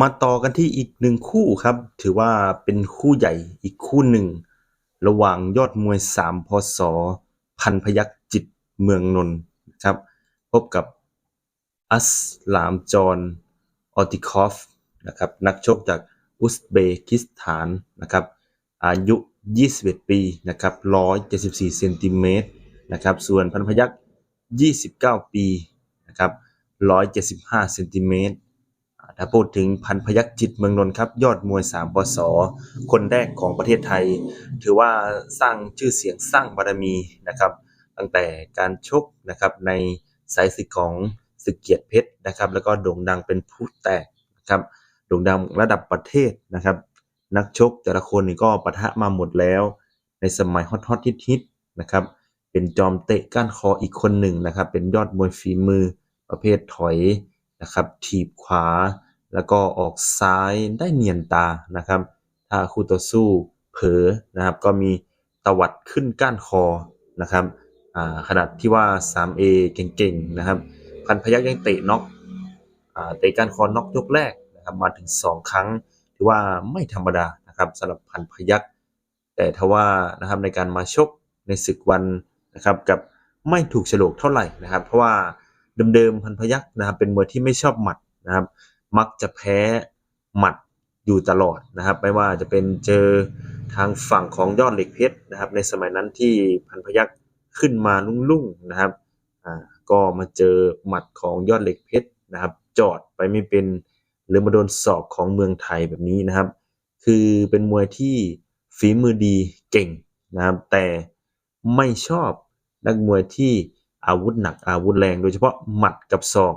มาต่อกันที่อีกหนึ่งคู่ครับ ถือว่าเป็นคู่ใหญ่อีกคู่หนึ่ง ระหว่างยอดมวยสามพศพันพยัคฆ์จิตเมืองนนท์ครับ พบกับอัสลามจอนออติคอฟนะครับนักชกจากอุซเบกิสถานนะครับ อายุ 21 ปีนะครับ174เซนติเมตรนะครับส่วนพันพยัคฆ์29 ปีนะครับ175เซนติเมตร ถ้าพูดถึงพันพยัคฆ์จิตเมืองนนท์ครับ ยอดมวย3ปศคนแรกของประเทศไทย ถือว่าสร้างชื่อเสียงสร้างบารมีนะครับ ตั้งแต่การชกนะครับในสายศึกของศึกเกียรติเพชรนะครับ แล้วก็โด่งดังเป็นผู้แตกนะครับโด่งดังระดับประเทศนะครับ นักชกแต่ละคนนี่ก็ปะทะมาหมดแล้ว ในสมัยฮอตฮอตฮิตฮิตนะครับ เป็นจอมเตะก้านคออีกคนหนึ่งนะครับ เป็นยอดมวยฝีมือประเภทถอยนะครับถีบขวา แล้วก็ออกซ้ายได้เนียนตานะครับ ถ้าคู่ต่อสู้เผลอนะครับ ก็มีตวัดขึ้นก้านคอนะครับขนาดที่ว่า 3A เก่งๆนะครับ พันพยัคฆ์ยังเตะน็อกเตะก้านคอน็อกยกแรกนะครับมาถึง 2 ครั้งถือว่าไม่ธรรมดานะครับสำหรับพันพยัคฆ์แต่ทว่านะครับในการมาชกในศึกวันนะครับกับไม่ถูกฉลกเท่าไหร่นะครับ เพราะว่าเดิมๆพันพยัคฆ์นะครับเป็นมวยที่ไม่ชอบหมัดนะครับ มักจะแพ้หมัดอยู่ตลอดนะครับ ไม่ว่าจะเป็นเจอทางฝั่งของยอดเหล็กเพชรนะครับ ในสมัยนั้นที่พันพยัคฆ์ขึ้นมาลุ่งๆนะครับอ่าก็มาเจอหมัดของยอดเหล็กเพชรนะครับ จอดไปไม่เป็นหรือมาโดนศอกของเมืองไทยแบบนี้นะครับ คือเป็นมวยที่ฝีมือดีเก่งนะครับ แต่ไม่ชอบนักมวยที่อาวุธหนักอาวุธแรง โดยเฉพาะหมัดกับศอก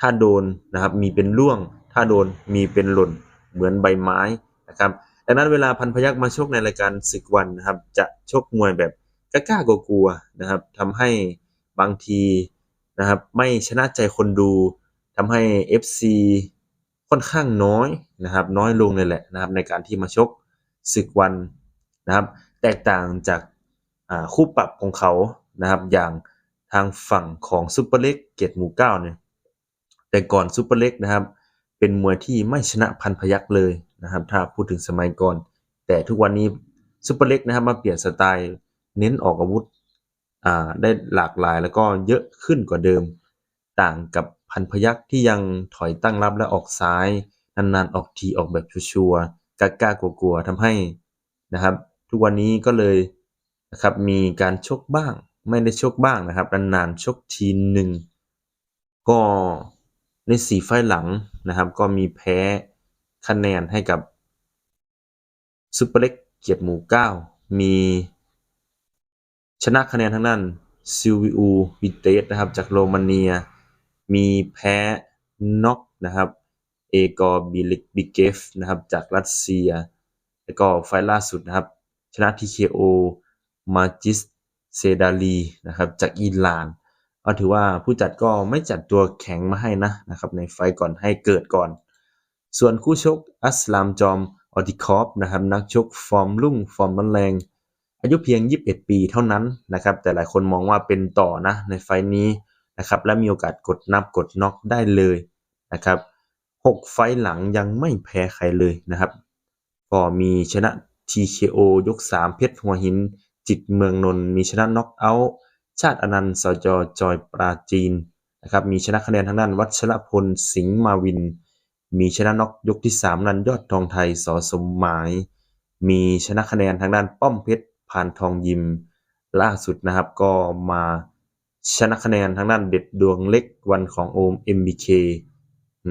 ถ้าโดนนะครับมีเป็นร่วง ถ้าโดนมีเป็นหล่นเหมือนใบไม้นะครับดังนั้นเวลาพันพยัคฆ์มาชกในรายการศึกวันนะครับ จะชกมวยแบบกล้ากลัวๆนะครับทำให้บางทีนะครับไม่ชนะใจคนดูทำให้ FC ค่อนข้างน้อยนะครับน้อยลงเลยแหละนะครับในการที่มาชกศึกวันนะครับ แตกต่างจากคู่ปรับของเขานะครับอย่างทางฝั่งของซุปเปอร์เล็กเกียรติหมู่เก้าเนี่ย แต่ก่อนซูเปอร์เล็กนะครับ เป็นมวยที่ไม่ชนะพันพยัคฆ์เลยนะครับ ถ้าพูดถึงสมัยก่อน แต่ทุกวันนี้ซูเปอร์เล็กนะครับมาเปลี่ยนสไตล์เน้นออกอาวุธอ่าได้หลากหลายแล้วก็เยอะขึ้นกว่าเดิม ต่างกับพันพยัคฆ์ที่ยังถอยตั้งรับและออกซ้ายนานๆออกทีออกแบบชัวร์ๆกล้ากลัวๆทำให้นะครับ ทุกวันนี้ก็เลยนะครับมีการชกบ้างไม่ได้ชกบ้างนะครับนานๆชกทีหนึ่งก็ ในสี่ไฟล์หลังนะครับ ก็มีแพ้คะแนนให้กับซุปเปอร์เล็กเกียรติหมู่เก้ามีชนะคะแนนทั้งนั้นซิลวิอูวิเตสนะครับ จากโรมาเนีย มีแพ้น็อกนะครับ เอกอร์บิลิกบิเกฟนะครับ จากรัสเซีย แล้วก็ไฟล์ล่าสุดนะครับ ชนะ TKO มาจิสเซดาลีนะครับ จากอิหร่าน ก็ถือว่าผู้จัดก็ไม่จัดตัวแข็งมาให้นะนะครับในไฟก่อนให้เกิดก่อน ส่วนคู่ชกอัสลามจอมออติคอฟนะครับนักชกฟอร์มรุ่งฟอร์มร้นแรงอายุเพียง 21 ปีเท่านั้นนะครับแต่หลายคนมองว่าเป็นต่อนะในไฟนี้นะครับและมีโอกาสกดนับกดน็อกได้เลยนะครับ6ไฟหลังยังไม่แพ้ใครเลยนะครับก็มีชนะ TKO ยก 3 เพชรหัวหิน จิตเมืองนนท์มีชนะน็อกเอาท์ ชาติอนันต์สจจอยปราจีนนะครับมีชนะคะแนนทางด้านวัชรพลสิงห์มาวิน มีชนะน็อกยกที่ 3 นันยอดทองไทยสอสมหมาย มีชนะคะแนนทางด้านป้อมเพชรพานทองยิม ล่าสุดนะครับก็มาชนะคะแนนทางด้านเด็ดดวงเล็กวันของโอม MBK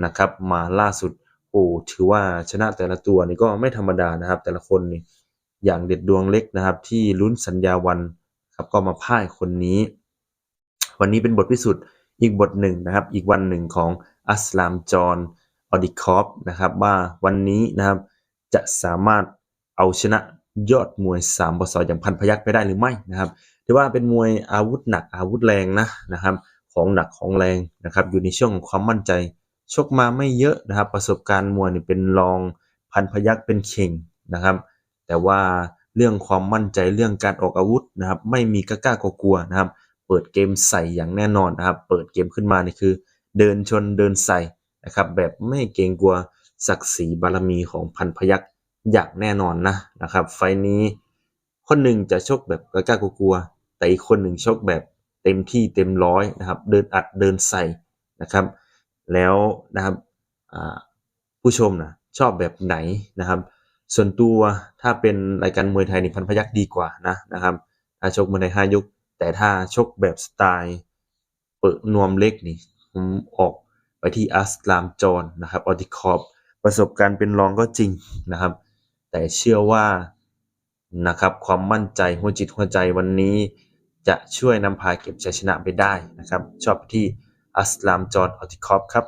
นะครับมาล่าสุดโอ้ถือว่าชนะแต่ละตัวนี่ก็ไม่ธรรมดานะครับ แต่ละคนนี่อย่างเด็ดดวงเล็กนะครับที่ลุ้นสัญญาวัน ครับก็มาพ่ายคนนี้ วันนี้เป็นบทพิสูจน์อีกบทหนึ่งนะครับ อีกวันหนึ่งของอัสลามจอนอดิคอฟนะครับว่าวันนี้นะครับจะสามารถเอาชนะยอดมวย3ปศอย่างพันพยัคฆ์ไปได้หรือไม่นะครับถือว่าเป็นมวยอาวุธหนักอาวุธแรงนะนะครับของหนักของแรงนะครับอยู่ในช่วงของความมั่นใจ ชกมาไม่เยอะนะครับ ประสบการณ์มวยเนี่ยเป็นรองพันพยัคฆ์เป็นเข่งนะครับ แต่ว่า เรื่องความมั่นใจเรื่องการออกอาวุธนะครับ ไม่มีกล้ากลัวนะครับ เปิดเกมใส่อย่างแน่นอนนะครับ เปิดเกมขึ้นมานี่คือ เดินชนเดินใส่นะครับ แบบไม่เกรงกลัวศักดิ์ศรีบารมีของพันพยัคฆ์อย่างแน่นอนนะนะครับ ไฟล์นี้คนหนึ่งจะชกแบบกล้ากลัว แต่อีกคนหนึ่งชกแบบเต็มที่เต็มร้อยนะครับ เดินอัดเดินใส่นะครับ แล้วนะครับผู้ชมนะชอบแบบไหนนะครับ ส่วนตัวถ้าเป็นรายการมวยไทยนี่พันพยัคฆ์ดีกว่านะนะครับถ้าชกมวยไทยห้ายก แต่ถ้าชกแบบสไตล์ เปิดนวมเล็กนี่ผมออกไปที่อัสลามจอนนะครับออติคอบประสบการณ์เป็นรองก็จริงนะครับ แต่เชื่อว่านะครับความมั่นใจหัวจิตหัวใจวันนี้จะช่วยนำพาเก็บชัยชนะไปได้นะครับ ชอบที่อัสลามจอนออติคอบครับ